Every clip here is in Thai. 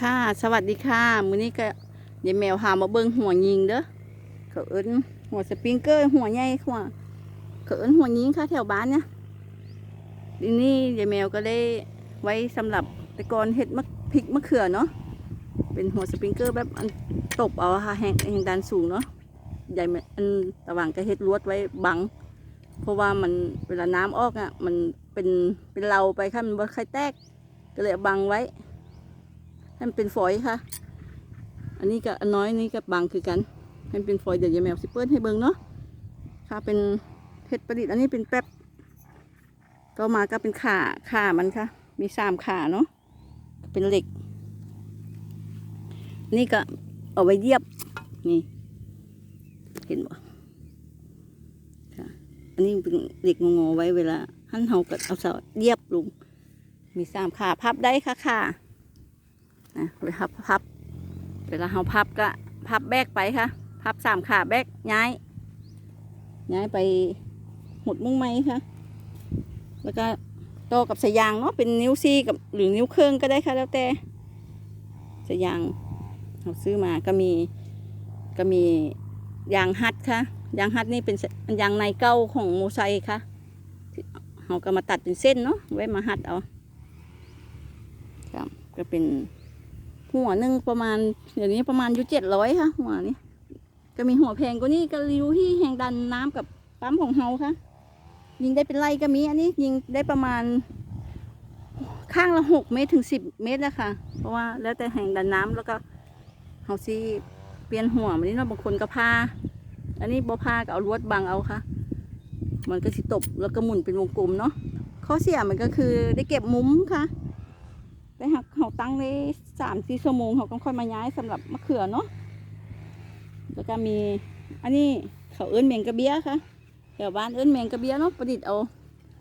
ค่ะ สวัสดีค่ะ มื้อนี้ก็ยายแมวหามาเบิ่งหัวยิงเด้อเขาเอิ้นหัวสปริงเกอร์หัวใหญ่หัวเขาเอิ้นหัวยิงค่ะแถวบ้านเนี่ยทีนี้ยายแมวก็ได้ไว้สำหรับต่ก่อนเฮ็ดมะพริกมะเขือเนาะเป็นหัวสปริงเกอร์แบบอันตบเอาค่ะแห่งแห่งดันสูงเนาะใหญ่แม่อันระหว่างก็เฮ็ดลวดไว้บัง เพราะว่ามันเวลาน้ำออกอะมันเป็นเป็นเราไปค่ะมันบ่ใครแตกก็เลยบังไว้ ให้มันเป็นฝอยค่ะ อันนี้กับอันน้อยนี่กับบังคือกัน ให้มันเป็นฝอยเดี๋ยวยายแมวสิเปิ้ลให้เบิ่งเนาะ ค่ะเป็นเพชรประดิษฐ์อันนี้เป็นแป๊บต่อมาก็เป็นขาขามันค่ะ มีสามขาเนาะ เป็นเหล็ก นี่ก็เอาไว้เยียบ นี่ เห็นบ่ค่ะอันนี้เป็นเหล็กงอไว้เวลาหั่นเฮาก็เอาเสาเยียบลง มีสามขาพับได้ค่ะค่ะ นะเวลาพับ เวลาเราพับก็พับแบกไปค่ะพับสามขาแบกย้ายย้ายไปหดมุ้งไม้ค่ะ แล้วก็โตกับสายยางเนาะเป็นนิ้วซี่กับหรือนิ้วเครื่องก็ได้ค่ะแล้วแต่สายยางเราซื้อมาก็มีก็มียางฮัดค่ะยางฮัดนี่เป็นยางในเก้าของโมไซค์ค่ะเราก็มาตัดเป็นเส้นเนาะไว้มาฮัดเอาครับก็เป็น หัวหนึ่งประมาณเดี๋ยวนี้ประมาณอยู่เจ็ดร้อยค่ะ หัวนี้ ก็มีหัวแพงกว่านี้ก็อยู่ที่แห่งดันน้ำกับปั๊มของเฮาค่ะ ยิงได้เป็นไรก็มีอันนี้ยิงได้ประมาณ ข้างละหกเมตรถึงสิบเมตรนะคะเพราะว่าแล้วแต่แห่งดันน้ำแล้วก็เฮาซีเปลี่ยนหัวมันนี่เนาะบางคนก็พาอันนี้บ่พาก็เอาลวดบังเอาค่ะ มันก็สิตบแล้วก็หมุนเป็นวงกลมเนาะข้อเสียมันก็คือได้เก็บมุมค่ะ เขาตั้งไว้สามสี่ชั่วโมงเขาก็ค่อยมาย้ายสำหรับมะเขือเนาะแล้วก็มีอันนี้เขาเอิ้นเมงกระเบียค่ะแถวบ้านเอิ้นเมงกระเบียเนาะประดิษฐ์เอา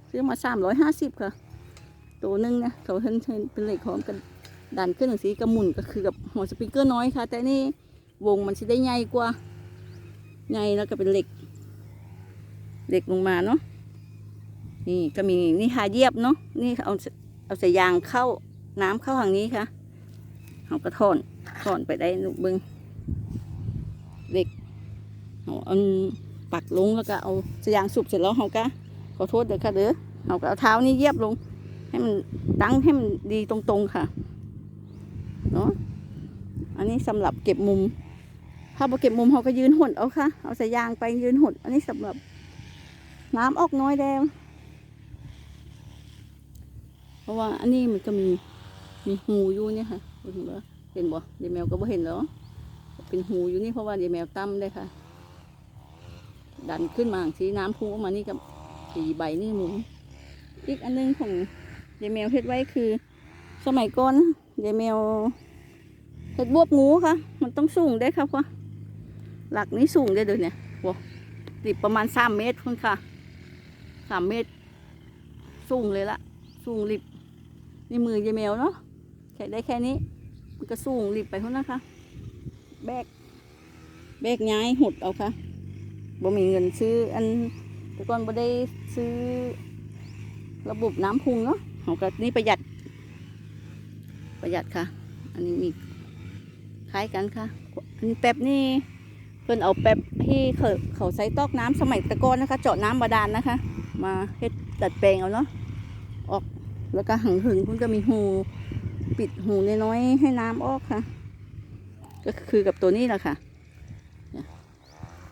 ซื้อมาสามร้อยห้าสิบค่ะ ตัวหนึ่งนะเขาเห็นเป็นเหล็กหอมกันดันขึ้นหนึ่งสีกระมุนก็คือกับหัวสปริงเกอร์น้อยค่ะ แต่นี่วงมันจะได้ใหญ่กว่าใหญ่แล้วก็เป็นเหล็กเหล็กลงมาเนาะนี่ก็มีนี่หาเยียบเนาะนี่เอาเอาสายยางเข้า น้ำเข้าทางนี้ค่ะเขาก็ถอนถอนไปได้ลูกเบิงเด็กเอาอันปักลงแล้วก็เอาสายางสูบเสร็จแล้วเขาก็ขอโทษเด้อค่ะเด้อเขาก็เอาเท้านี่เยียบลง ให้มันดังให้มันดีตรงๆค่ะเนาะอันนี้สำหรับเก็บมุม ถ้าบ่เก็บมุมเขาก็ยืนหดเอาค่ะ เอาสายยางไปยืนหด อันนี้สำหรับน้ำออกน้อยแดงเพราะว่าอันนี้มันก็มี มีหูอยู่เนี่ยค่ะเห็นบ่เห็นบ่เดี๋ยวแมวก็บ่เห็นแล้วเป็นหูอยู่นี่เพราะว่าเดี๋ยวแมวตั้มได้ค่ะ ดันขึ้นมาสีน้ำพุ่งออกมานี่กับสีใบนี่หมุนอีกอันหนึงของเดี๋ยวแมวเฮ็ดไว้คือ สมัยก่อนเดี๋ยวแมวเฮ็ดบวบงูค่ะ มันต้องสูงได้ครับว่าหลักนี้สูงได้เลยเนี่ยว้าติดประมาณสามเมตรคุณค่ะสามเมตร สูงเลยละสูงริบนี่มือยายแมวเนาะ แค่ได้แค่นี้ มันก็สูงรีบไปพุ่นนะคะ แบก แบกย้ายหดเอาค่ะบ่มีเงินซื้ออันแต่ก่อนบ่ได้ซื้อระบบน้ำพุงเนาะเขาก็นี่ประหยัด ประหยัดค่ะ อันนี้มีคล้ายกันค่ะ อันนี้แป๊บนี่เพิ่นเอาแป๊บที่เขาเขาใส่ตอกน้ำสมัยตะกอนนะคะ เจาะน้ำบาดาลนะคะ มาเฮ็ดดัดแปลงเอาเนาะออกแล้วก็หังหึงเพิ่นก็มีหู ปิดหูน้อยๆให้น้ำออกค่ะ ก็คือกับตัวนี้แหละค่ะ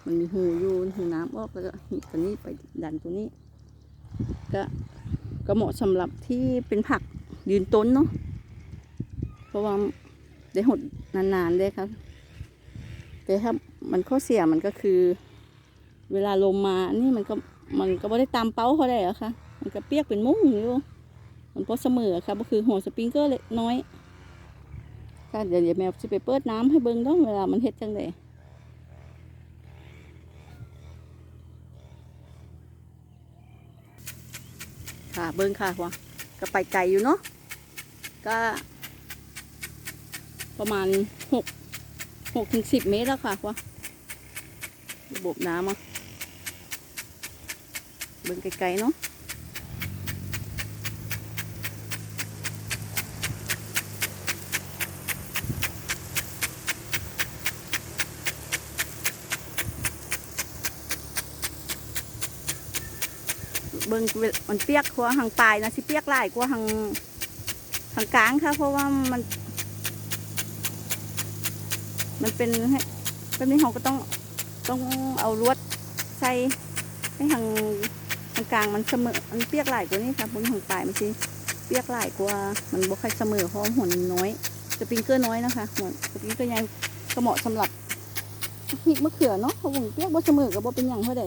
มันมีหูอยู่หูน้ำออกแล้วก็หีตัวนี้ไปดันตัวนี้ ก็ก็เหมาะสำหรับที่เป็นผักยืนต้นเนาะเพราะว่าได้หดนานๆได้ครับ แต่ถ้ามันข้อเสียมันก็คือ เวลาลมมานี่มันก็มันก็ไม่ได้ตามเป้าเขาได้หรอคะมันก็เปียกเป็นมุ้งอยู่ มันพอเสมอค่ะก็คือหัวสปริงเกอร์เล็กน้อยค่ะเดี๋ยวเดี๋ยวแมวจะไปเปิดน้ำให้เบิ้งเนาะเวลามันเฮ็ดจังไดค่ะเบิ้งค่ะว่าก็ไปไกลอยู่เนาะก็ ประมาณหกหกถึงสิบเมตรแล้วค่ะว่าระบบน้ำอะเบิ้งไกลๆเนาะ บิ่งมันเปียกกว่าหางปลายนะสิเปียกหลายกว่าหางหางกลางค่ะ เพราะว่ามัน มันเป็นให้แบบนี้เราก็ต้องต้องเอาลวดใส่ให้ทางทางกลางมันเสมอมันเปียกหลายกว่านี้ค่ะบนทางปลายมันสิเปียกหลายกว่ามันบ่ค่อยเสมอเพราะหัวมันน้อยสปริงเกอร์น้อยนะคะหัวสปริงเกอร์ใหญ่ก็เหมาะสำหรับพริมะเขือเนาะเพราะหัวเปียกบ่เสมอก็บ่เป็นอย่างเท่าใด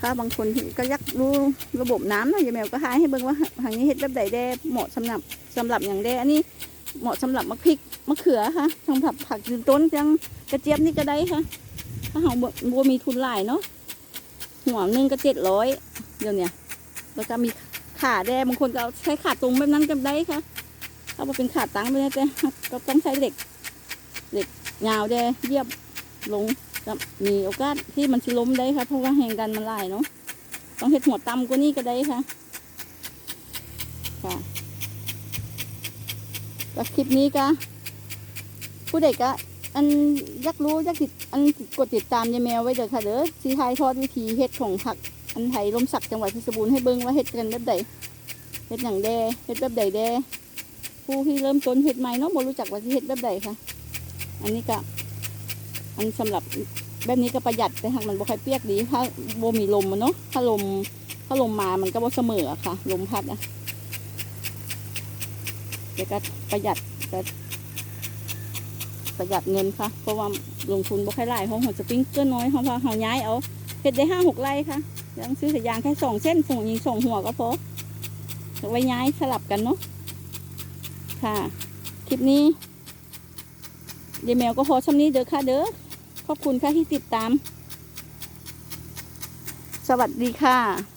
ถ้าบางคนก็ยากรู้ระบบน้ำเนาะยายแมวก็หายให้เบิ่งว่าทางนี้เฮ็ดแบบใดแด้เหมาะสำหรับสำหรับอย่างแด้อันนี้เหมาะสำหรับมะพริกมะเขือค่ะสำหรับผักยืนต้นจังกระเจี๊ยบนี่ก็ได้ค่ะ ถ้าเราบัวมีทุนหลายเนาะหัวหนึ่งก็เจ็ดร้อยเดี๋ยวเนี้ยแล้วก็มีขาแดงบางคนก็ใช้ขาตรงแบบนั้นก็ได้ค่ะถ้าว่าเป็นขาตั้งไม่ได้แต่ก็ต้องใช้เหล็กเหล็กยาวแดงเยียบลง ก็มีโอกาสที่มันจะล้มได้ค่ะเพราะว่าแหงดันมันหลายเนาะต้องเห็ดหัวต่ำกว่านี้ก็ได้ค่ะ ค่ะก็คลิปนี้ก็ผู้ใดก็อันอยากรู้อยากติดอันกดติดตามยายแมวไว้เด้อค่ะเด้อสีไทยทอดวิธีเฮ็ดของผักอันไทยลมสักจังหวัดเพชรบูรณ์ให้เบิ่งว่าเฮ็ดกันแบบใดเฮ็ดอย่างแดเฮ็ดแบบใดแดผู้ที่เริ่มต้นเฮ็ดใหม่เนาะบ่รู้จักว่าสิเฮ็ดแบบใดค่ะ อันนี้ก็ อันสำหรับแบบนี้ก็ประหยัดแต่หากมันบ่ค่อยเปียกดี ถ้าบ่มีลมมันเนาะถ้าลมถ้าลมมามันก็บ่เสมอค่ะ ลมพัดอะเดี๋ยวก็ประหยัดแต่ประหยัดเงินค่ะ เพราะว่าลงทุนบ่ค่อยหลายเพราะหัวสปริงเกอร์น้อยเพราะว่าเขาย้ายเอาเฮ็ดได้ห้าหกไร่ค่ะยังซื้อสายยางแค่สองเส้นส่งยิงส่งหัวก็พอไว้ย้ายสลับกันเนาะค่ะ คลิปนี้ยายแมวก็พอช่ำนี้เด้อค่ะเด้อ ขอบคุณค่ะที่ติดตาม สวัสดีค่ะ